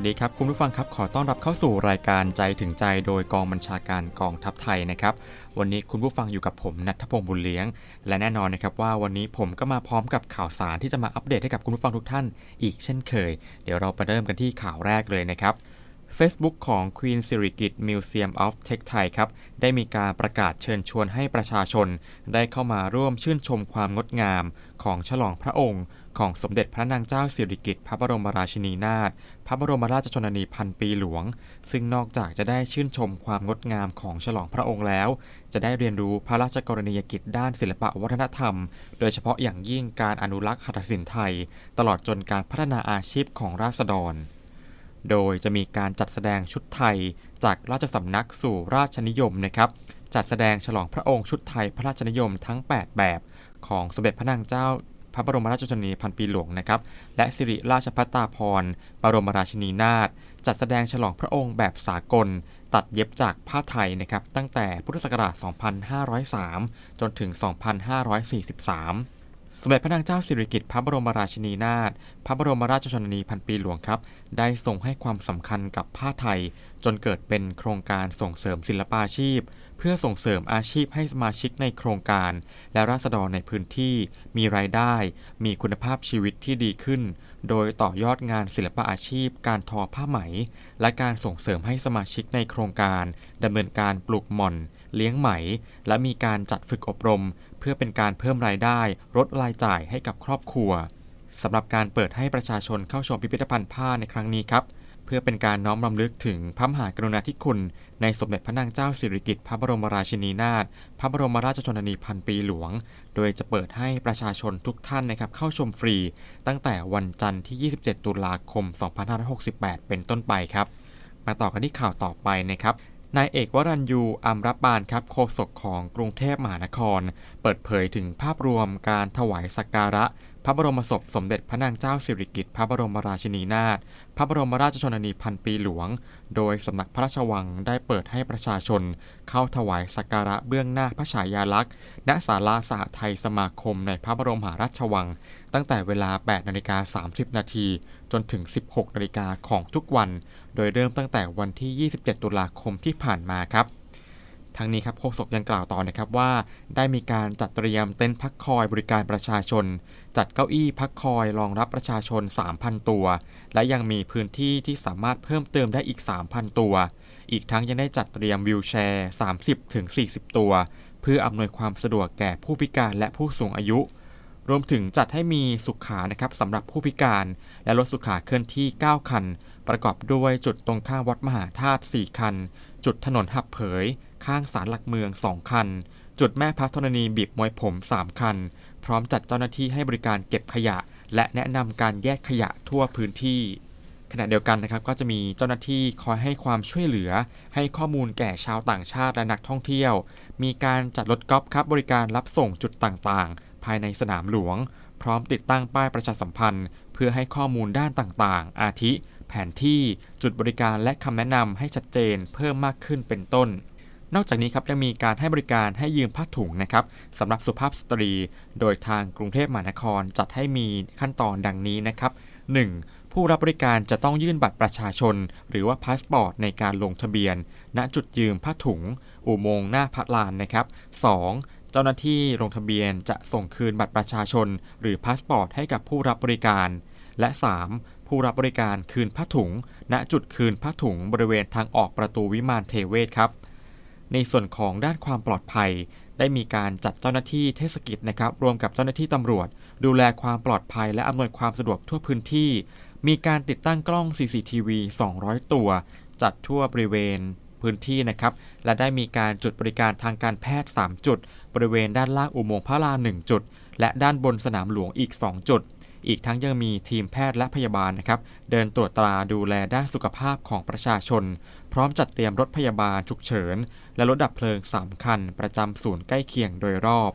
วัสดีครับคุณผู้ฟังครับขอต้อนรับเข้าสู่รายการใจถึงใจโดยกองบัญชาการกองทัพไทยนะครับวันนี้คุณผู้ฟังอยู่กับผมนัทพงศ์บุญเลี้ยง และแน่นอนนะครับว่าวันนี้ผมก็มาพร้อมกับข่าวสารที่จะมาอัปเดตให้กับคุณผู้ฟังทุกท่าน อีกเช่นเคย เดี๋ยวเราไปเริ่มกันที่ข่าวแรกเลยนะครับ Facebook ของ Queen s i r i g i t Museum of Tech Thai ครับ ได้มีการประกาศเชิญชวนให้ประชาชน ได้เข้ามาร่วมชื่นชมความงดงาม ของฉลองพระองค์ ของสมเด็จพระนางเจ้าสิริกิติ์พระบรมราชินีนาถพระบรมราชชนนีพันปีหลวง ซึ่งนอกจากจะได้ชื่นชมความงดงามของฉลองพระองค์แล้ว จะได้เรียนรู้พระราชกรณียกิจด้านศิลปะวัฒนธรรม โดยเฉพาะอย่างยิ่งการอนุรักษ์หัตถศิลป์ไทย ตลอดจนการพัฒนาอาชีพของราษฎร โดยจะมีการจัดแสดงชุดไทย จากราชสำนักสู่ราชนิยมนะครับ จัดแสดงฉลองพระองค์ชุดไทยพระราชนิยมทั้ง 8 แบบ ของสมเด็จพระนางเจ้าพระบรมราชชนนีพันปีหลวงนะครับ และสิริราชพัตตาภรบรมราชินีนาถจัดแสดงฉลองพระองค์แบบสากล ตัดเย็บจากผ้าไทยนะครับ ตั้งแต่พุทธศักราช 2503 จนถึง 2543 สมเด็จพระนางเจ้าสิริกิติ์พระบรมราชินีนาถ พระบรมราชชนนีพันปีหลวงครับ ได้ทรงให้ความสำคัญกับผ้าไทย จนเกิดเป็นโครงการส่งเสริมศิลปาชีพ เพื่อส่งเสริมอาชีพให้สมาชิกในโครงการ และราษฎรในพื้นที่ มีรายได้ มีคุณภาพชีวิตที่ดีขึ้น โดยต่อยอดงานศิลปะอาชีพ การทอผ้าไหม และการส่งเสริมให้สมาชิกในโครงการดำเนินการปลูกหม่อน เลี้ยงไหม และมีการจัดฝึกอบรม เพื่อเป็นการเพิ่มรายได้ลดรายจ่ายให้กับครอบครัวสำหรับการเปิดให้ประชาชนเข้าชมพิพิธภัณฑ์ผ้าในครั้งนี้ครับ เพื่อเป็นการน้อมรำลึกถึงพระมหากรุณาธิคุณ ในสมเด็จพระนางเจ้าสิริกิติ์พระบรมราชินีนาถพระบรมราชชนนีพันปีหลวง โดยจะเปิดให้ประชาชนทุกท่านนะครับเข้าชมฟรี ตั้งแต่วันจันทร์ที่ 27 ตุลาคม 2568 เป็นต้นไปครับมาต่อกันที่ข่าวต่อไปนะครับ นายเอกวรัญยูอัมรปานครับโฆษกของกรุงเทพมหานคร เปิดเผยถึงภาพรวมการถวายสักการะพระบรมศพสมเด็จพระนางเจ้าสิริกิติ์พระบรมราชินีนาถ พระบรมราชชนนีพันปีหลวง โดยสำนักพระราชวังได้เปิดให้ประชาชน เข้าถวายสักการะเบื้องหน้าพระฉายาลักษณ์ ณ ศาลาสหไทยสมาคมในพระบรมมหาราชวัง ตั้งแต่เวลา 8 นาฬิกา 30 นาที จนถึง 16 นาฬิกาของทุกวัน โดยเริ่มตั้งแต่วันที่ 27 ตุลาคมที่ผ่านมาครับ ทั้งนี้ครับโฆษกยังกล่าวต่อนะครับว่า ได้มีการจัดเตรียมเต็นท์พักคอยบริการประชาชน จัดเก้าอี้พักคอยรองรับประชาชน 3,000 ตัว และยังมีพื้นที่ที่สามารถเพิ่มเติมได้อีก 3,000 ตัว อีกทั้งยังได้จัดเตรียมวิวแชร์ 30-40 ตัว เพื่ออำนวยความสะดวกแก่ผู้พิการและผู้สูงอายุรวมถึงจัดให้มีสุขานะครับสำหรับผู้พิการ และรถสุขาเคลื่อนที่ 9 คัน ประกอบด้วยจุดตรงข้างวัดมหาธาตุ4คัน จุดถนนหับเผย ข้างศาลหลักเมือง 2 คัน จุดแม่พระธรณีบีบมวยผม 3 คัน พร้อมจัดเจ้าหน้าที่ให้บริการเก็บขยะ และแนะนำการแยกขยะทั่วพื้นที่ขณะเดียวกันนะครับก็จะมีเจ้าหน้าที่คอยให้ความช่วยเหลือ ให้ข้อมูลแก่ชาวต่างชาติและนักท่องเที่ยว มีการจัดรถกอล์ฟครับบริการรับส่งจุดต่างๆ ภายในสนามหลวง พร้อมติดตั้งป้ายประชาสัมพันธ์ เพื่อให้ข้อมูลด้านต่างๆ อาทิ แผนที่จุดบริการและคำแนะนำให้ชัดเจนเพิ่มมากขึ้นเป็นต้น นอกจากนี้ครับยังมีการให้บริการให้ยืมผ้าถุงนะครับสำหรับสุภาพสตรี โดยทางกรุงเทพมหานครจัดให้มีขั้นตอนดังนี้นะครับ 1. ผู้รับบริการจะต้องยื่นบัตรประชาชน หรือว่าพาสปอร์ตในการลงทะเบียน ณจุดยืมผ้าถุง อุโมงค์หน้าพระลานนะครับ 2. เจ้าหน้าที่ลงทะเบียนจะส่งคืนบัตรประชาชน หรือพาสปอร์ตให้กับผู้รับบริการ และ 3. ผู้รับบริการคืนผ้าถุง ณจุดคืนผ้าถุงบริเวณทางออกประตูวิมานเทเวศครับ ในส่วนของด้านความปลอดภัย ได้มีการจัดเจ้าหน้าที่เทศกิจนะครับรวมกับเจ้าหน้าที่ตำรวจ ดูแลความปลอดภัย และอำนวยความสะดวกทั่วพื้นที่ มีการติดตั้งกล้อง CCTV 200 ตัว จัดทั่วบริเวณพื้นที่นะครับ และได้มีการจุดบริการทางการแพทย์ 3 จุด บริเวณด้านล่างอุโมงค์พระลา1จุด และด้านบนสนามหลวงอีก 2 จุด อีกทั้งยังมีทีมแพทย์และพยาบาลนะครับ เดินตรวจตราดูแลด้านสุขภาพของประชาชน พร้อมจัดเตรียมรถพยาบาลฉุกเฉิน และรถดับเพลิง3คัน ประจำศูนย์ใกล้เคียงโดยรอบ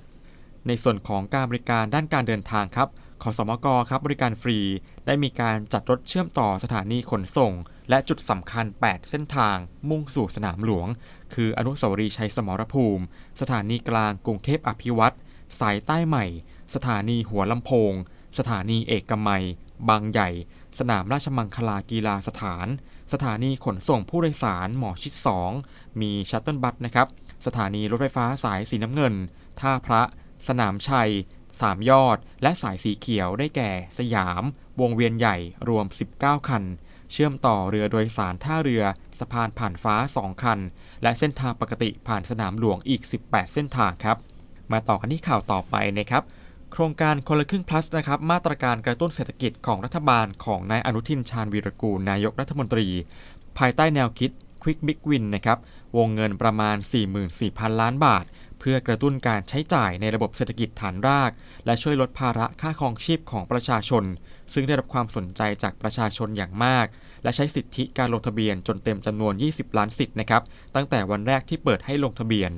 ในส่วนของการบริการด้านการเดินทางครับขอสมกครับบริการฟรี ได้มีการจัดรถเชื่อมต่อสถานีขนส่ง และจุดสำคัญ 8 เส้นทาง มุ่งสู่สนามหลวง คืออนุสาวรีย์ชัยสมรภูมิ สถานีกลางกรุงเทพอภิวัตรสายใต้ใหม่ สถานีหัวลำโพง สถานีเอกมัย บางใหญ่ สนามราชมังคลากีฬาสถาน สถานีขนส่งผู้โดยสารหมอชิด 2 มีชัตเติลบัสนะครับ สถานีรถไฟฟ้าสายสีน้ำเงิน ท่าพระ สนามชัย สามยอด และสายสีเขียวได้แก่ สยาม วงเวียนใหญ่ รวม 19 คัน เชื่อมต่อเรือโดยสารท่าเรือ สะพานผ่านฟ้า 2 คัน และเส้นทางปกติผ่านสนามหลวงอีก 18 เส้นทางครับ มาต่อกันที่ข่าวต่อไปนะครับ โครงการคนละครึ่ง plus นะครับ มาตรการกระตุ้นเศรษฐกิจของรัฐบาลของนายอนุทินชาญวีรกูล นายกรัฐมนตรี ภายใต้แนวคิด Quick Big Win นะครับ วงเงินประมาณ 44,000 ล้านบาท เพื่อกระตุ้นการใช้จ่ายในระบบเศรษฐกิจฐานราก และช่วยลดภาระค่าครองชีพของประชาชน ซึ่งได้รับความสนใจจากประชาชนอย่างมาก และใช้สิทธิการลงทะเบียนจนเต็มจำนวน 20 ล้านสิทธิ์นะครับ ตั้งแต่วันแรกที่เปิดให้ลงทะเบียน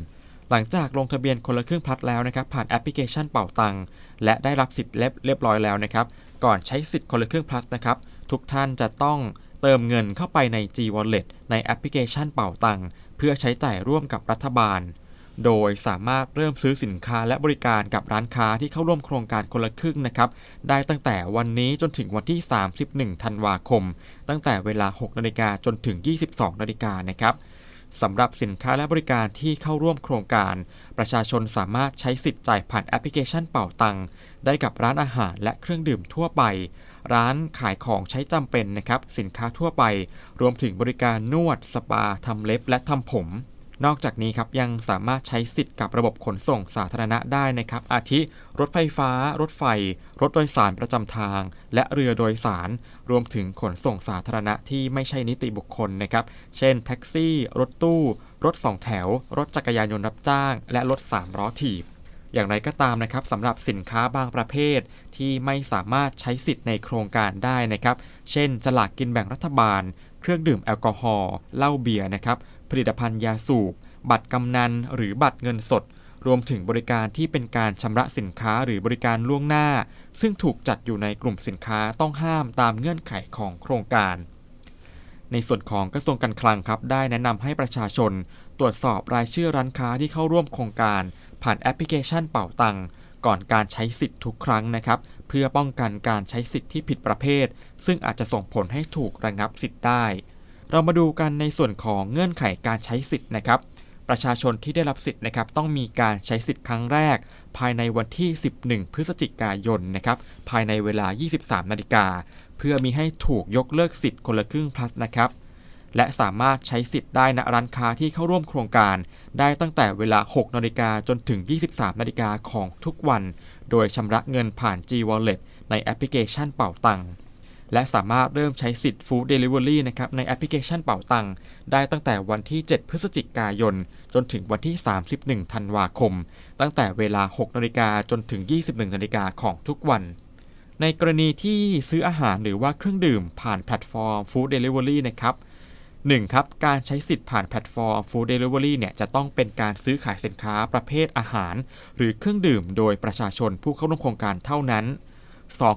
หลังจากลงทะเบียนคนละครึ่งพลัดแล้วนะครับผ่านแอปพลิเคชันเป่าตังค์และได้รับสิทธิ์เรียบร้อยแล้วนะครับ ก่อนใช้สิทธิ์คนละครึ่งพลัดนะครับทุกท่านจะต้องเติมเงินเข้าไปใน G Wallet ในแอปพลิเคชันเป่าตังค์เพื่อใช้จ่ายร่วมกับรัฐบาล โดยสามารถเริ่มซื้อสินค้าและบริการกับร้านค้าที่เข้าร่วมโครงการคนละครึ่งนะครับ ได้ตั้งแต่วันนี้จนถึงวันที่ 31 ธันวาคม ตั้งแต่เวลา 6 นาฬิกาจนถึง 22 นาฬิกานะครับ สำหรับสินค้าและบริการที่เข้าร่วมโครงการ ประชาชนสามารถใช้สิทธิ์จ่ายผ่านแอปพลิเคชันเป่าตังได้กับร้านอาหารและเครื่องดื่มทั่วไป ร้านขายของใช้จำเป็นนะครับ สินค้าทั่วไป รวมถึงบริการนวด สปาทำเล็บและทำผม นอกจากนี้ครับยังสามารถใช้สิทธิ์กับระบบขนส่งสาธารณะได้นะครับ อาทิรถไฟฟ้า รถไฟ รถโดยสารประจำทาง และเรือโดยสาร รวมถึงขนส่งสาธารณะที่ไม่ใช่นิติบุคคลนะครับ เช่น แท็กซี่ รถตู้ รถสองแถว รถจักรยานยนต์รับจ้าง และรถสามล้อถีบอย่างไรก็ตามนะครับสำหรับสินค้าบางประเภท ที่ไม่สามารถใช้สิทธิ์ในโครงการได้นะครับ เช่น สลากกินแบ่งรัฐบาล เครื่องดื่มแอลกอฮอล์เหล้าเบียร์นะครับ ผลิตภัณฑ์ยาสูบ บัตรกำนัน หรือบัตรเงินสด รวมถึงบริการที่เป็นการชำระสินค้าหรือบริการล่วงหน้า ซึ่งถูกจัดอยู่ในกลุ่มสินค้าต้องห้ามตามเงื่อนไขของโครงการ ในส่วนของกระทรวงการคลังครับ ได้แนะนำให้ประชาชน ตรวจสอบรายชื่อร้านค้าที่เข้าร่วมโครงการ ผ่านแอปพลิเคชันเป่าตังก่อนการใช้สิทธิ์ทุกครั้งนะครับ เพื่อป้องกันการใช้สิทธิ์ที่ผิดประเภท ซึ่งอาจจะส่งผลให้ถูกระงับสิทธิ์ได้ เรามาดูกันในส่วนของเงื่อนไขการใช้สิทธิ์นะครับ ประชาชนที่ได้รับสิทธิ์นะครับต้องมีการใช้สิทธิ์ครั้งแรก ภายในวันที่ 11 พฤศจิกายนนะครับภายในเวลา 23 นาฬิกา เพื่อมีให้ถูกยกเลิกสิทธิ์คนละครึ่ง plus นะครับและสามารถใช้สิทธิ์ได้ณร้านค้าที่เข้าร่วมโครงการ ได้ตั้งแต่เวลา 6 นาฬิกาจนถึง 23 นาฬิกาของทุกวัน โดยชำระเงินผ่าน G Wallet ในแอปพลิเคชันเป่าตัง และสามารถเริ่มใช้สิทธิ์ Food Delivery นะครับในแอปพลิเคชันเป่าตังได้ตั้งแต่วันที่ 7 พฤศจิกายน จนถึงวันที่ 31 ธันวาคม ตั้งแต่เวลา 6 นาฬิกาจนถึง 21 นาฬิกาของทุกวัน ในกรณีที่ซื้ออาหารหรือว่าเครื่องดื่มผ่านแพลตฟอร์ม Food Delivery นะครับ 1. ครับ การใช้สิทธิ์ผ่านแพลตฟอร์ม Food Delivery เนี่ยจะต้องเป็นการซื้อขายสินค้าประเภทอาหาร หรือเครื่องดื่มโดยประชาชนผู้เข้าร่วมโครงการเท่านั้น 2.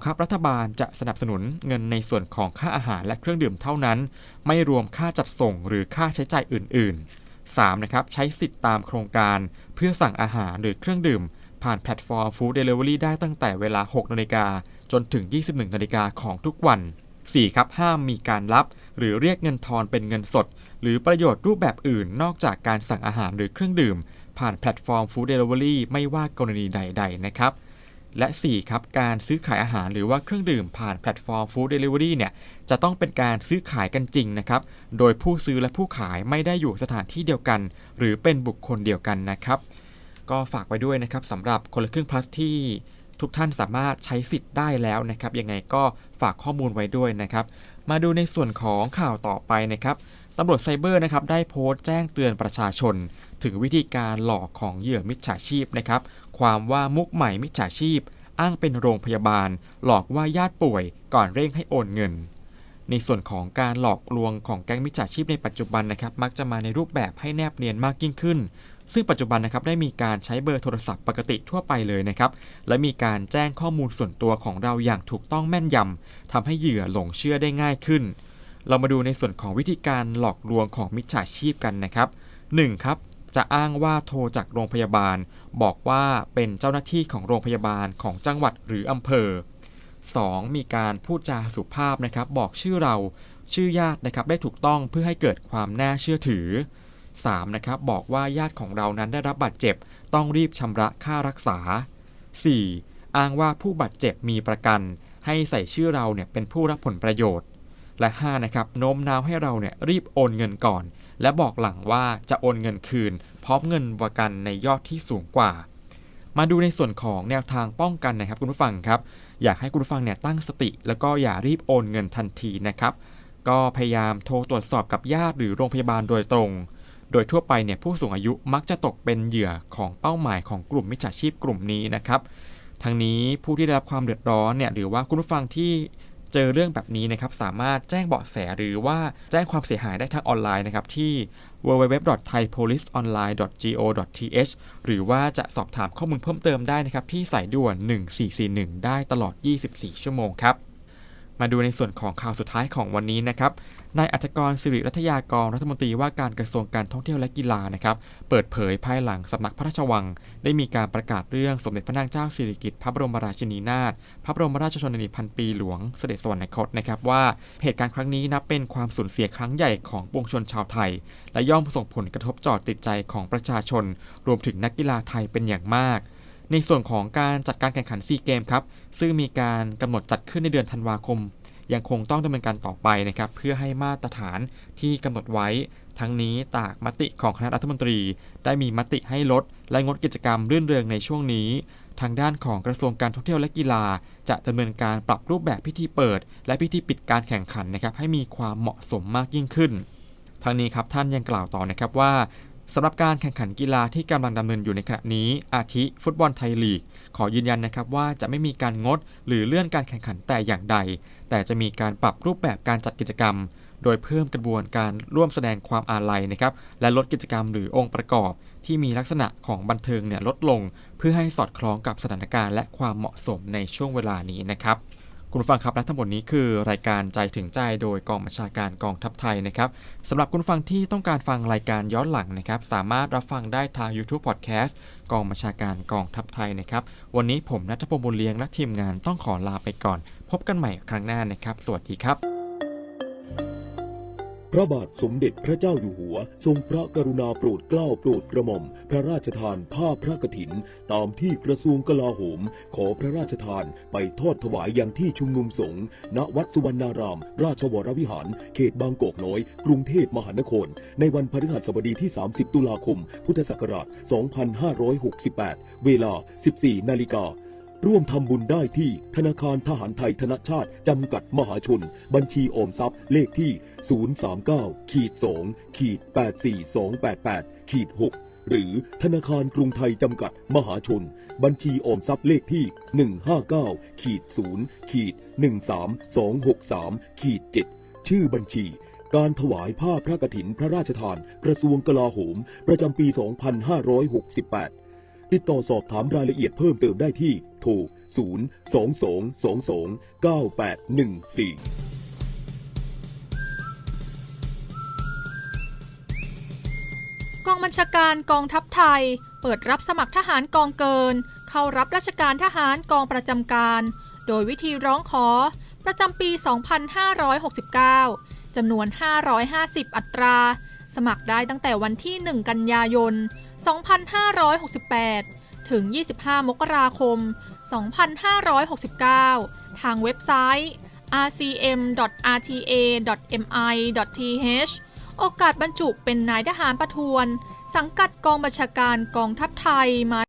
ครับรัฐบาลจะสนับสนุนเงินในส่วนของค่าอาหารและเครื่องดื่มเท่านั้น ไม่รวมค่าจัดส่งหรือค่าใช้จ่ายอื่น ๆ 3. นะครับใช้สิทธิ์ตามโครงการ เพื่อสั่งอาหารหรือเครื่องดื่ม ผ่านแพลตฟอร์ม Food Delivery ได้ตั้งแต่เวลา 6นาฬิกาจนถึง 21นาฬิกาของทุกวัน 4. ครับห้ามมีการรับ หรือเรียกเงินทอนเป็นเงินสด หรือประโยชน์รูปแบบอื่นนอกจากการสั่งอาหารหรือเครื่องดื่ม ผ่านแพลตฟอร์ม Food Delivery ไม่ว่ากรณีใด ๆ นะครับ และ 4. ครับ การซื้อขายอาหารหรือว่าเครื่องดื่มผ่านแพลตฟอร์ม Food Delivery เนี่ยจะต้องเป็นการซื้อขายกันจริงนะครับ โดยผู้ซื้อและผู้ขายไม่ได้อยู่สถานที่เดียวกัน หรือเป็นบุคคลเดียวกันนะครับ ก็ฝากไว้ด้วยนะครับสำหรับคนละครึ่ง plus ที่ทุกท่านสามารถใช้สิทธิ์ได้แล้วนะครับยังไงก็ฝากข้อมูลไว้ด้วยนะครับ มาดูในส่วนของข่าวต่อไปนะครับตำรวจไซเบอร์นะครับได้โพสต์แจ้งเตือนประชาชน ถึงวิธีการหลอกของเหยื่อมิจฉาชีพนะครับ ความว่ามุกใหม่มิจฉาชีพ อ้างเป็นโรงพยาบาล หลอกว่าญาติป่วย ก่อนเร่งให้โอนเงิน ในส่วนของการหลอกลวงของแก๊งมิจฉาชีพในปัจจุบันนะครับ มักจะมาในรูปแบบให้แนบเนียนมากยิ่งขึ้น ซึ่งปัจจุบันนะครับได้มีการใช้เบอร์โทรศัพท์ปกติทั่วไปเลยนะครับ และมีการแจ้งข้อมูลส่วนตัวของเราอย่างถูกต้องแม่นยำทำให้เหยื่อหลงเชื่อได้ง่ายขึ้นเรามาดูในส่วนของวิธีการหลอกลวงของมิจฉาชีพกันนะครับ 1. ครับ จะอ้างว่าโทรจากโรงพยาบาล บอกว่าเป็นเจ้าหน้าที่ของโรงพยาบาลของจังหวัดหรืออำเภอ 2. มีการพูดจาสุภาพนะครับ บอกชื่อเราชื่อญาตินะครับได้ถูกต้องเพื่อให้เกิดความน่าเชื่อถือ 3. นะครับบอกว่าญาติของเรานั้นได้รับบาดเจ็บ ต้องรีบชำระค่ารักษา 4. อ้างว่าผู้บาดเจ็บมีประกัน ให้ใส่ชื่อเราเนี่ยเป็นผู้รับผลประโยชน์ และ 5. นะครับโน้มน้าวให้เราเนี่ยรีบโอนเงินก่อน และบอกหลังว่าจะโอนเงินคืน พร้อมเงินประกันในยอดที่สูงกว่า มาดูในส่วนของแนวทางป้องกันนะครับ คุณผู้ฟังครับ อยากให้คุณผู้ฟังเนี่ยตั้งสติ แล้วก็อย่ารีบโอนเงินทันทีนะครับ ก็พยายามโทรตรวจสอบกับญาติหรือโรงพยาบาลโดยตรง โดยทั่วไปเนี่ยผู้สูงอายุมักจะตกเป็นเหยื่อของเป้าหมายของกลุ่มมิจฉาชีพกลุ่มนี้นะครับทั้งนี้ผู้ที่ได้รับความเดือดร้อนเนี่ยหรือว่าคุณผู้ฟังที่ เจอเรื่องแบบนี้นะครับสามารถแจ้งเบาะแสหรือว่าแจ้งความเสียหายได้ทางออนไลน์นะครับที่ www.thaipoliceonline.go.th หรือว่าจะสอบถามข้อมูลเพิ่มเติมได้นะครับที่สายด่วน 1441 ได้ตลอด 24 ชั่วโมงครับ มาดูในส่วนของข่าวสุดท้ายของวันนี้นะครับ นายอัจกรสิริรัตยากรรัฐมนตรีว่าการกระทรวงการท่องเที่ยวและกีฬานะครับ เปิดเผยภายหลังสำนักพระราชวัง ได้มีการประกาศเรื่องสมเด็จพระนางเจ้าสิริกิติ์พระบรมราชินีนาถพระบรมราชชนนีพันปีหลวงเสด็จสวรรคตนะครับว่าเหตุการณ์ครั้งนี้นับเป็นความสูญเสียครั้งใหญ่ของปวงชนชาวไทย และย่อมส่งผลกระทบจอดติดใจของประชาชน รวมถึงนักกีฬาไทยเป็นอย่างมากในส่วนของการจัดการแข่งขันซีเกมครับ ซึ่งมีการกำหนดจัดขึ้นในเดือนธันวาคม ยังคงต้องดำเนินการต่อไปนะครับเพื่อให้มาตรฐานที่กำหนดไว้ ทั้งนี้ตากมติของคณะรัฐมนตรี ได้มีมติให้ลด และงดกิจกรรมรื่นเริงในช่วงนี้ ทางด้านของกระทรวงการท่องเที่ยวและกีฬา จะดำเนินการปรับรูปแบบพิธีเปิด และพิธีปิดการแข่งขันนะครับให้มีความเหมาะสมมากยิ่งขึ้นทางนี้ครับท่านยังกล่าวต่อนะครับว่าสำหรับการแข่งขันกีฬาที่กำลังดำเนินอยู่ในขณะนี้ อาทิฟุตบอลไทยลีก ขอยืนยันนะครับว่าจะไม่มีการงด หรือเลื่อนการแข่งขันแต่อย่างใด แต่จะมีการปรับรูปแบบการจัดกิจกรรม โดยเพิ่มกระบวนการร่วมแสดงความอาลัยนะครับและลดกิจกรรมหรือองค์ประกอบ ที่มีลักษณะของบันเทิงเนี่ยลดลง เพื่อให้สอดคล้องกับสถานการณ์และความเหมาะสมในช่วงเวลานี้นะครับคุณฟังครับและทั้งหมดนี้คือรายการใจถึงใจโดยกองบัญชาการกองทัพไทยนะครับสำหรับคุณฟังที่ต้องการฟังรายการย้อนหลังนะครับ สามารถรับฟังได้ทาง YouTube Podcast กองบัญชาการกองทัพไทยนะครับ วันนี้ผมนัทพงศ์บุญเลี้ยงและทีมงานต้องขอลาไปก่อน พบกันใหม่ครั้งหน้านะครับ สวัสดีครับ พระบาทสมเด็จพระเจ้าอยู่หัว ทรงพระกรุณาโปรดเกล้าโปรดกระหม่อม พระราชทานผ้าพระกฐิน ตามที่กระทรวงกลาโหม ขอพระราชทานไปทอดถวายยังที่ชุมนุมสงฆ์ณวัดสุวรรณาราม ราชวรวิหาร เขตบางกอกน้อย กรุงเทพมหานคร ในวันพฤหัสบดีที่ 30 ตุลาคม พุทธศักราช 2568 เวลา 14 นาฬิกา ร่วมทำบุญได้ที่ธนาคารทหารไทยธนชาติ จำกัดมหาชน บัญชีออมทรัพย์เลขที่ 039ขีด2ขีด84288ขีด6หรือธนาคารกรุงไทยจำกัดมหาชน บัญชีออมทรัพย์เลขที่ 159ขีด0ขีด13263ขีด7ชื่อบัญชีการถวายผ้าพระกฐินพระราชทาน กระทรวงกลาโหม ประจำปี 2568 ติดต่อสอบถามรายละเอียดเพิ่มเติมได้ที่โทร 0 2 2 2 2 9 8 1 4กองบัญชาการกองทัพไทย เปิดรับสมัครทหารกองเกิน เข้ารับราชการทหารกองประจำการ โดยวิธีร้องขอ ประจำปี 2569 จำนวน 550 อัตรา สมัครได้ตั้งแต่วันที่ 1 กันยายน 2568 ถึง 25 มกราคม 2569 ทางเว็บไซต์ rcm.rta.mi.th โอกาสบรรจุเป็นนายทหารประทวน สังกัดกองบัญชาการกองทัพไทยมา